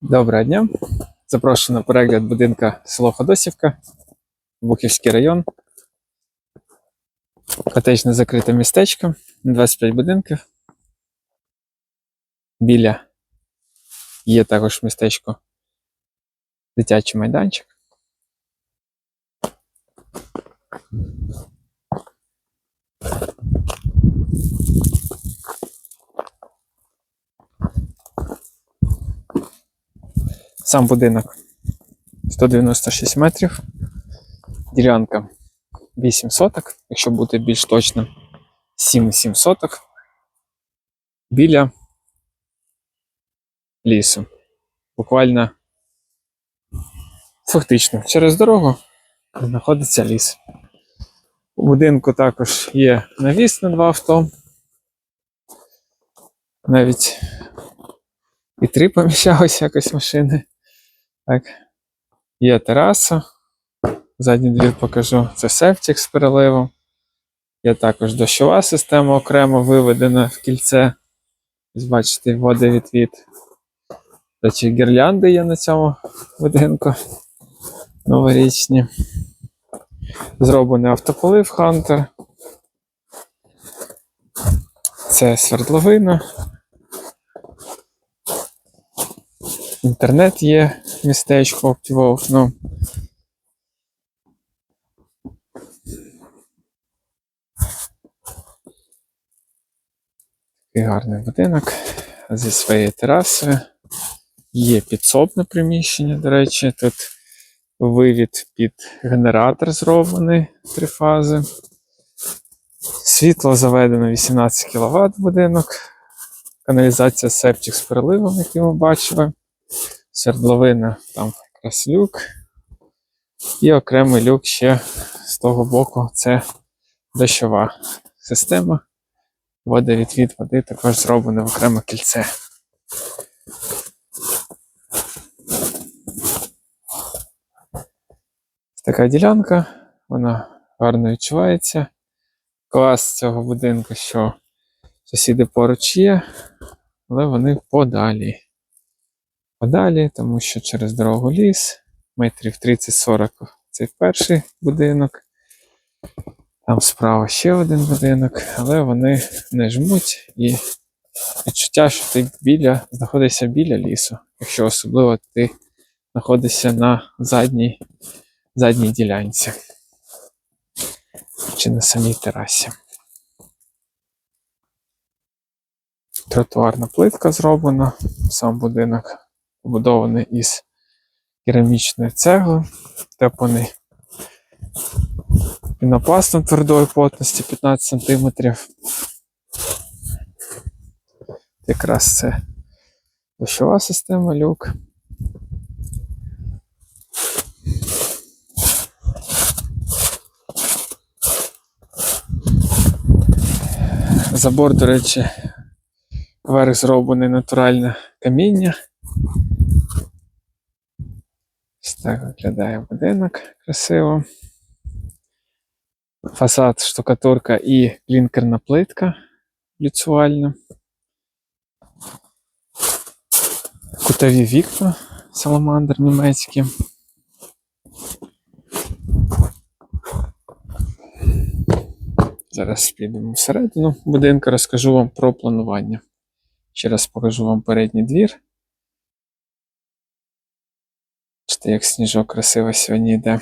Доброго дня. Запрошую на перегляд будинка село Ходосівка, Бухівський район. Котечне закрите містечко, 25 будинків. Біля є також містечко дитячий майданчик. Сам будинок 196 метрів. Ділянка 8 соток, якщо бути більш точним, 7,7 соток біля лісу. Буквально фактично через дорогу знаходиться ліс. У будинку також є навіс на два авто. Навіть і три поміщалися якось машини. Так. Є тераса. Задній двір покажу. Це септик з переливом. Є також дощова система окремо виведена в кільце. Бачите, водовідвід. До речі, гірлянди є на цьому будинку. Новорічні. Зроблений автополив Hunter. Це свердловина. Інтернет є, містечко Optivolve, ну. Такий гарний будинок зі своєю терасою. Є підсобне приміщення, до речі, тут вивід під генератор зроблений три фази. Світло заведено 18 кВт будинок. Каналізація септик з переливом, який ми бачили. Свердловина, там якраз люк. І окремий люк ще з того боку це дощова система. Водовідвід води також зроблено в окреме кільце. Така ділянка, вона гарно відчувається. Клас цього будинку, що сусіди поруч є, але вони подалі. Подалі, тому що через дорогу ліс, метрів 30-40 це перший будинок. Там справа ще один будинок, але вони не жмуть і відчуття, що ти біля, знаходишся біля лісу, якщо особливо ти знаходишся на задній, задній ділянці чи на самій терасі. Тротуарна плитка зроблена, сам будинок побудований із керамічної цегли, тепаний пінопластом твердої плотності 15 см. Якраз це дощова система люк. Забор, до речі, верх зроблений натуральне каміння. Ось так виглядає будинок красиво. Фасад, штукатурка і клінкерна плитка люцювальна. Кутові вікна саламандр німецькі. Зараз підемо всередину будинку, розкажу вам про планування. Ще раз покажу вам передній двір. Бачите, як сніжок красиво сьогодні йде.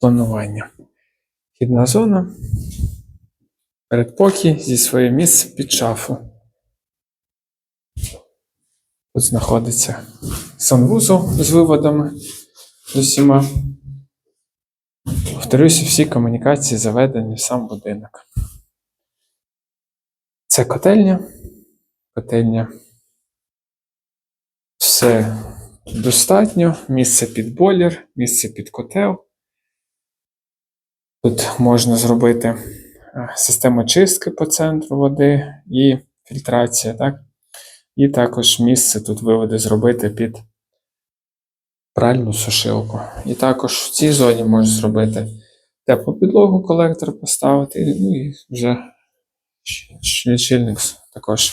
Планування. Вхідна зона. Передпокій зі своїм місцем під шафу. Тут знаходиться санвузол з виводами з усіма. Повторюся, всі комунікації заведені в сам будинок. Це котельня. Котельня. Все достатньо. Місце під бойлер, місце під котел. Тут можна зробити е, систему чистки по центру води і фільтрація, так? І також місце тут виводи зробити під пральну сушилку. І також в цій зоні можна зробити теплу підлогу, колектор поставити, ну і вже Лічильник також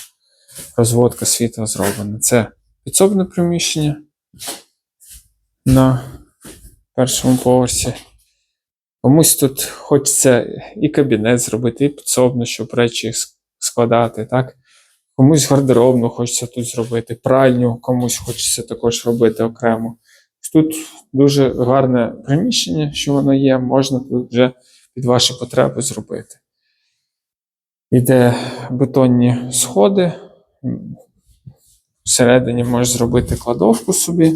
розводка світла зроблена. Це підсобне приміщення на першому поверсі. Комусь тут хочеться і кабінет зробити, і підсобно, щоб речі складати, так? Комусь гардеробну хочеться тут зробити, пральню комусь хочеться також робити окремо. Тут дуже гарне приміщення, що воно є, можна тут вже під ваші потреби зробити. Іде бетонні сходи. Всередині можеш зробити кладовку собі,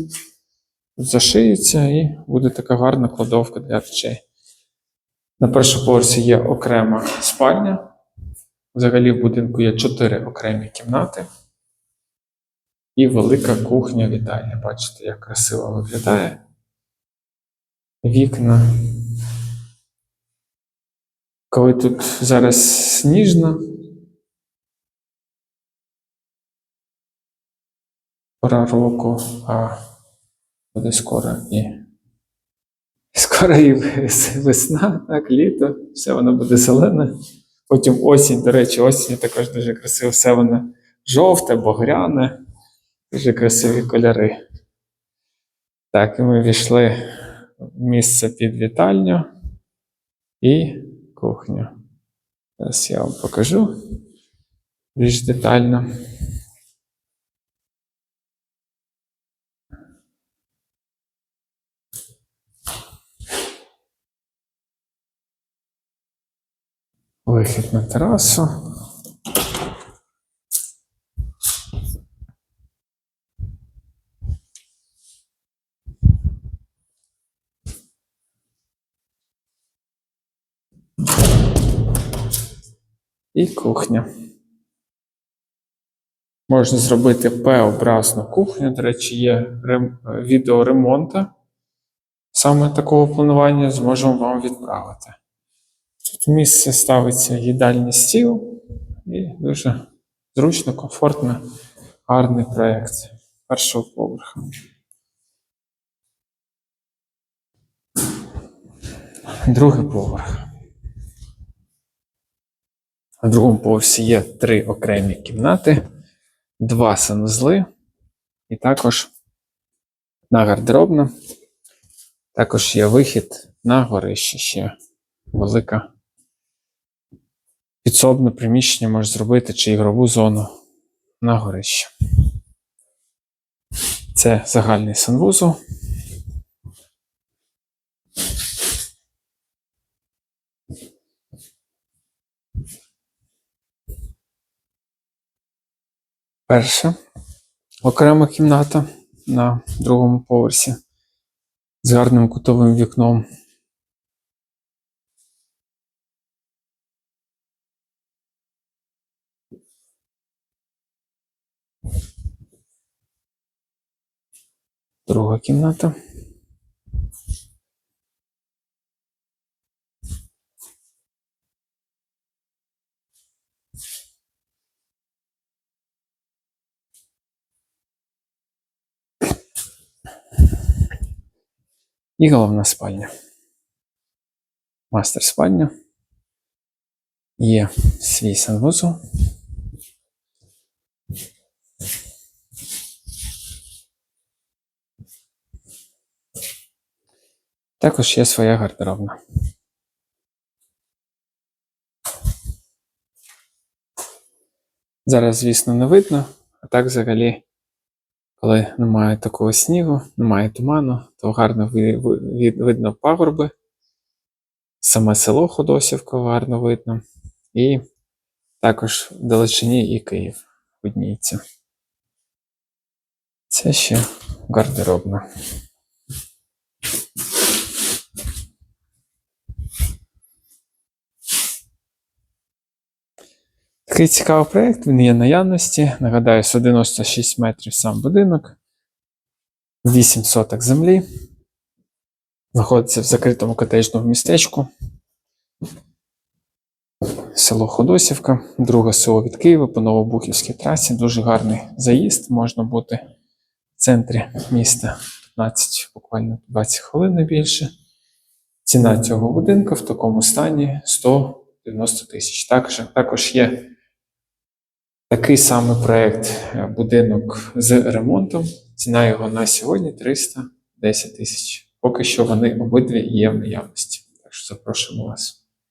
зашиється і буде така гарна кладовка для речей. На першому поверсі є окрема спальня. Взагалі в будинку є чотири окремі кімнати. І велика кухня вітальня. Бачите, як красиво виглядає. Вікна. Коли тут зараз сніжно, пора року, а буде скоро і скоро і весна, так, літо, все воно буде зелене. Потім осінь, до речі, осінь також дуже красиво, все воно жовте, багряне, дуже красиві кольори. Так, і ми війшли в місце під вітальню і кухню. Зараз я вам покажу більш детально. Вихід на терасу. І кухня. Можна зробити П-образну кухню. До речі, є відео ремонту саме такого планування зможемо вам відправити. Тут місце ставиться їдальний стіл і дуже зручно, комфортно, гарний проєкт першого поверху. Другий поверх. На другому поверсі є три окремі кімнати, два санузли і також на гардеробна. Також є вихід на горище ще велика. Підсобне приміщення може зробити чи ігрову зону на горище. Це загальний санвузол. Перша окрема кімната на другому поверсі з гарним кутовим вікном. Друга кімната. І головна спальня. Мастер спальня. Є свій санвузол. Також є своя гардеробна. Зараз, звісно, не видно, а так взагалі, коли немає такого снігу, немає туману, то гарно видно пагорби. Саме село Ходосівка гарно видно. І також в далечині і Київ видніється. Це ще гардеробна. Такий цікавий проєкт, він є наявності. Нагадаю, 196 метрів сам будинок, 8 соток землі. Знаходиться в закритому котеджному містечку. Село Ходосівка, друге село від Києва по Новобухівській трасі. Дуже гарний заїзд. Можна бути в центрі міста 15, буквально 20 хвилин не більше. Ціна цього будинку в такому стані 100 90 тисяч. Також, також є такий самий проєкт е, будинок з ремонтом. Ціна його на сьогодні 310 тисяч. Поки що вони обидві є в наявності. Так що запрошуємо вас.